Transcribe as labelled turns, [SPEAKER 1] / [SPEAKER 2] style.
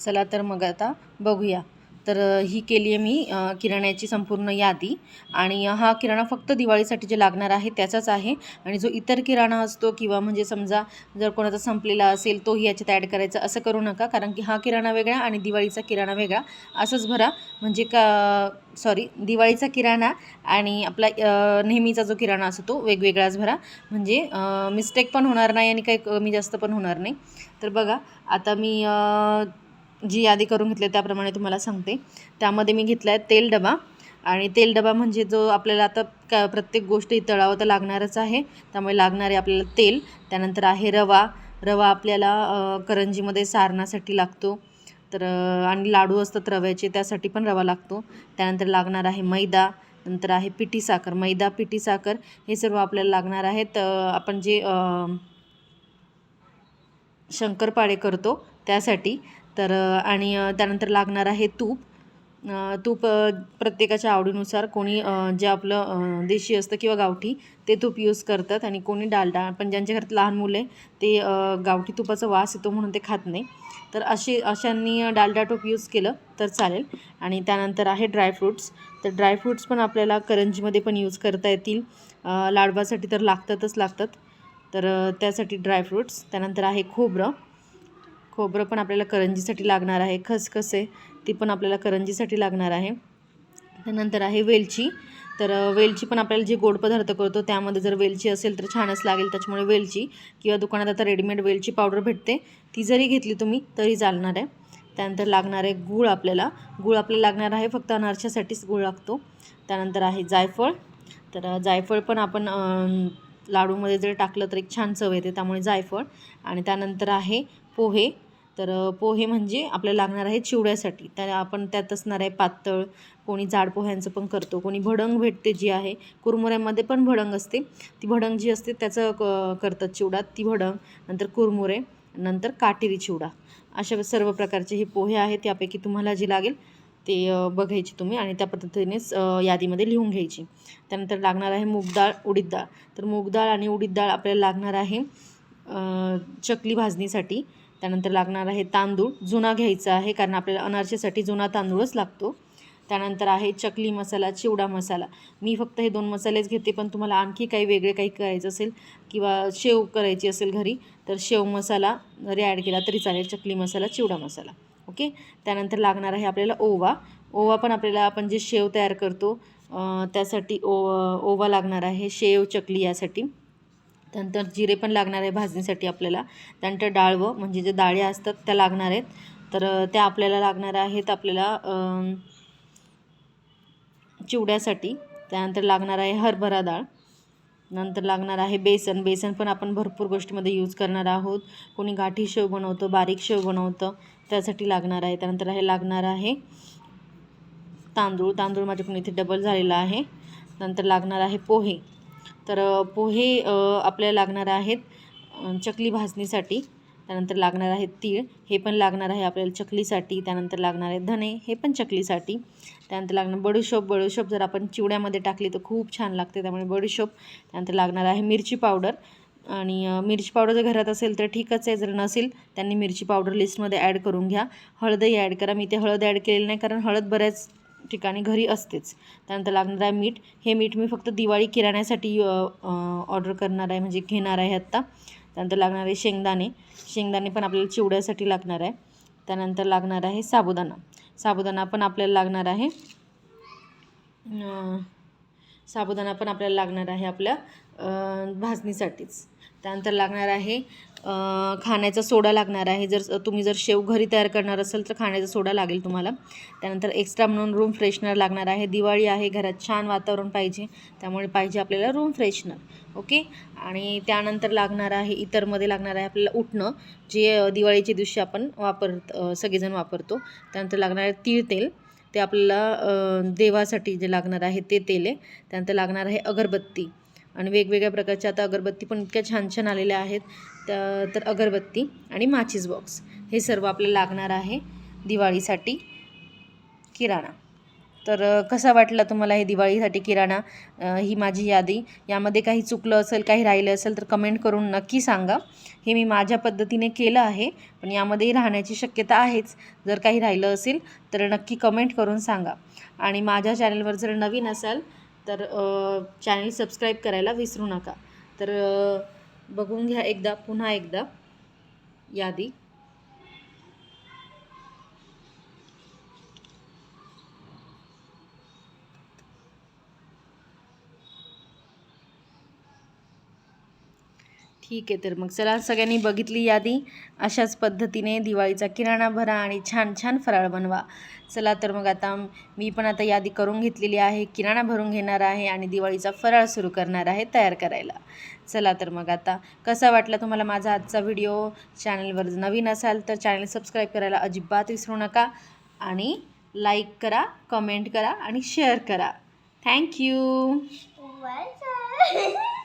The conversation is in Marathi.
[SPEAKER 1] चला तर मग आता बघूया. तर ही केली आहे मी किराण्याची संपूर्ण यादी. आणि हा किराणा फक्त दिवाळीसाठी जे लागणार आहे त्याचाच आहे. आणि जो इतर किराणा असतो किंवा म्हणजे समजा जर कोणाचा संपलेला असेल तोही याच्यात ॲड करायचा असं करू नका. कारण की हा किराणा वेगळा आणि दिवाळीचा किराणा वेगळा. असंच भरा. म्हणजे का सॉरी दिवाळीचा किराणा आणि आपला नेहमीचा जो किराणा असतो तो वेगवेगळाच भरा. म्हणजे मिस्टेक पण होणार नाही आणि काही कमी जास्त पण होणार नाही. तर बघा आता मी जी यादी करून घेतली त्याप्रमाणे तुम्हाला सांगते. त्यामध्ये मी घेतला आहे तेल डबा. आणि तेल डबा म्हणजे जो आपल्याला आता का प्रत्येक गोष्टी तळावं तर लागणारच आहे. त्यामुळे लागणारे आपल्याला तेल त्यानंतर आहे रवा. रवा आपल्याला करंजीमध्ये सारण्यासाठी लागतो. तर आणि लाडू असतात रव्याचे त्यासाठी पण रवा लागतो. त्यानंतर लागणार आहे मैदा. नंतर आहे पिठी साखर. मैदा पिठी साखर हे सर्व आपल्याला लागणार आहेत. आपण जे शंकरपाळे करतो त्यासाठी. तर आणि त्यानंतर लागणार आहे तूप. तूप प्रत्येकाच्या आवडीनुसार कोणी जे आपलं देशी असतं किंवा गावठी ते तूप यूज करतात आणि कोणी डालडा. पण ज्यांच्या घरात लहान मुले ते गावठी तुपाचा वास येतो म्हणून ते खात नाही. तर अशी अशांनी डालडा तूप यूज केलं तर चालेल. आणि त्यानंतर आहे ड्रायफ्रूट्स तर ड्रायफ्रूट्स पण आपल्याला करंजीमध्ये पण यूज करता येतील. लाडवासाठी तर लागतातच लागतात. तर त्यासाठी ड्रायफ्रूट्स त्यानंतर आहे खोबरं. खोबरं पण आपल्याला करंजीसाठी लागणार आहे खसखस आहे ती पण आपल्याला करंजीसाठी लागणार आहे. त्यानंतर आहे वेलची. तर वेलची पण आपल्याला जे गोड पदार्थ करतो त्यामध्ये जर वेलची असेल तर छानच लागेल त्याच्यामुळे वेलची. किंवा दुकानात आता रेडीमेड वेलची पावडर भेटते ती जरी घेतली तुम्ही तरी चालणार आहे. त्यानंतर लागणार आहे गूळ आपल्याला. गूळ आपल्याला लागणार आहे फक्त अनारशासाठीच गूळ लागतो. त्यानंतर आहे जायफळ. तर जायफळ पण आपण लाडूमध्ये जर टाकलं तर एक छान चव येते त्यामुळे जायफळ. आणि त्यानंतर आहे पोहे. तर पोहे म्हणजे आपल्याला लागणार आहे चिवड्यासाठी. तर आपण त्यात असणार आहे पातळ कोणी जाड पोह्यांचं पण करतो कोणी भडंग भेटते जी आहे. कुरमुऱ्यामध्ये पण भडंग असते. ती भडंग जी असते त्याचं क करतात चिवडा ती भडंग नंतर कुरमुरे नंतर काटेरी चिवडा. अशा सर्व प्रकारचे हे पोहे आहेत त्यापैकी तुम्हाला जे लागेल ते बघायची बघायचे तुम्ही आणि त्या पद्धतीनेच यादीमध्ये लिहून घ्यायची. त्यानंतर लागणार आहे मूग डाळ उडीद डाळ. तर मूग डाळ आणि उडीद डाळ आपल्याला लागणार आहे चकली भाजणीसाठी. त्यानंतर लागणार आहे तांदूळ. जुना घ्यायचा आहे कारण आपल्याला अनारसेसाठी जुना तांदूळच लागतो. त्यानंतर आहे चकली मसाला चिवडा मसाला. मी फक्त हे दोन मसालेच घेते पण तुम्हाला आणखी काही वेगळे काही करायचं असेल किंवा शेव करायची असेल घरी तर शेव मसाला जरी ॲड केला तरी चालेल चकली मसाला चिवडा मसाला. ओके? त्यानंतर लागणार आहे आपल्याला ओवा. ओवा पण आपल्याला आपण जे शेव तयार करतो त्यासाठी ओ ओवा लागणार आहे शेव चकली यासाठी. त्यानंतर जिरे पण लागणार आहे भाजणीसाठी आपल्याला. त्यानंतर डाळवं म्हणजे जे डाळी असतात त्या लागणार आहेत. तर त्या आपल्याला लागणार आहेत आपल्याला चिवड्यासाठी. त्यानंतर लागणार आहे हरभरा डाळ. नंतर लागणार आहे बेसन. बेसन पण आपण भरपूर गोष्टीमध्ये यूज करणार आहोत. कोणी गाठी शेव बनवतं बारीक शेव बनवतं त्यासाठी लागणार आहे. त्यानंतर आहे लागणार आहे तांदूळ. तांदूळ माझ्याकडून इथे डबल झालेला आहे. नंतर लागणार आहे पोहे. तर पोहे आपल्याला लागणार आहेत चकली भाजणीसाठी त्यानंतर लागणार आहेत तीळ हे पण लागणार आहे आपल्याला चकलीसाठी त्यानंतर लागणार आहे धणे हे पण चकलीसाठी त्यानंतर लागणार बडूशोप बडूशोप जर आपण चिवड्यामध्ये टाकली तर खूप छान लागते त्यामुळे बडूशोप त्यानंतर लागणार आहे मिरची पावडर आणि मिरची पावडर जर घरात असेल तर ठीकच आहे जर नसेल त्यांनी मिरची पावडर लिस्टमध्ये ॲड करून घ्या हळदही ॲड करा मी ते हळद ॲड केलेली नाही कारण हळद बऱ्याच ठिकाणी घरी असतेच. त्यानंतर लागणार आहे मीठ. हे मीठ मी फक्त दिवाळी किराण्यासाठी ऑर्डर करणार आहे म्हणजे घेणार आहे आत्ता. त्यानंतर लागणार आहे शेंगदाणे. शेंगदाणे पण आपल्याला चिवड्यासाठी लागणार आहे. त्यानंतर लागणार आहे साबुदाणा. साबुदाणा पण आपल्याला लागणार आहे. साबुदाणा पण आपल्याला लागणार आहे आपल्या भाजणीसाठीच. त्यानंतर लागणार आहे खाण्याचा सोडा लागणार आहे. जर तुम्ही जर शेव घरी तयार करणार असाल तर खाण्याचा सोडा लागेल तुम्हाला. त्यानंतर एक्स्ट्रा म्हणून रूम फ्रेशनर लागणार आहे. दिवाळी आहे. घरात छान वातावरण पाहिजे. त्यामुळे पाहिजे आपल्याला रूम फ्रेशनर ओके आणि त्यानंतर लागणार आहे इतरमध्ये लागणार आहे आपल्याला उठणं जे दिवाळीच्या दिवशी आपण वापर सगळेजण वापरतो. त्यानंतर लागणार आहे तीळ तेल. ते आपल्याला देवासाठी जे लागणार आहे ते तेल आहे. त्यानंतर लागणार आहे अगरबत्ती. आणि वेगवेगळ्या प्रकारच्या आता अगरबत्ती पण इतक्या छान छान आलेल्या आहेत. तर अगरबत्ती आणि माचीस बॉक्स हे सर्व आपल्याला लागणार आहे दिवाळीसाठी किराणा. तर कसा वाटला तुम्हाला हे दिवाळीसाठी किराणा? ही माझी यादी. यामध्ये काही चुकलं असेल काही राहिलं असेल तर कमेंट करून नक्की सांगा. हे मी माझ्या पद्धतीने केलं आहे पण यामध्येही राहण्याची शक्यता आहेच. जर काही राहिलं असेल तर नक्की कमेंट करून सांगा. आणि माझ्या चॅनलवर जर नवीन असाल तर चॅनल सबस्क्राईब करायला विसरू नका. तर बघून घ्या एकदा पुन्हा एकदा यादी. ठीक आहे तर मग चला सगळ्यांनी बघितली यादी. अशाच पद्धतीने दिवाळीचा किराणा भरा आणि छान छान फराळ बनवा. चला तर मग आता मी पण आता यादी करून घेतलेली आहे किराणा भरून घेणार आहे आणि दिवाळीचा फराळ सुरू करणार आहे तयार करायला. चला तर मग आता कसा वाटला तुम्हाला माझा आजचा व्हिडिओ? चॅनलवर नवीन असाल तर चॅनल सबस्क्राईब करायला अजिबात विसरू नका आणि लाईक करा कमेंट करा आणि शेअर करा. Thank you
[SPEAKER 2] What's?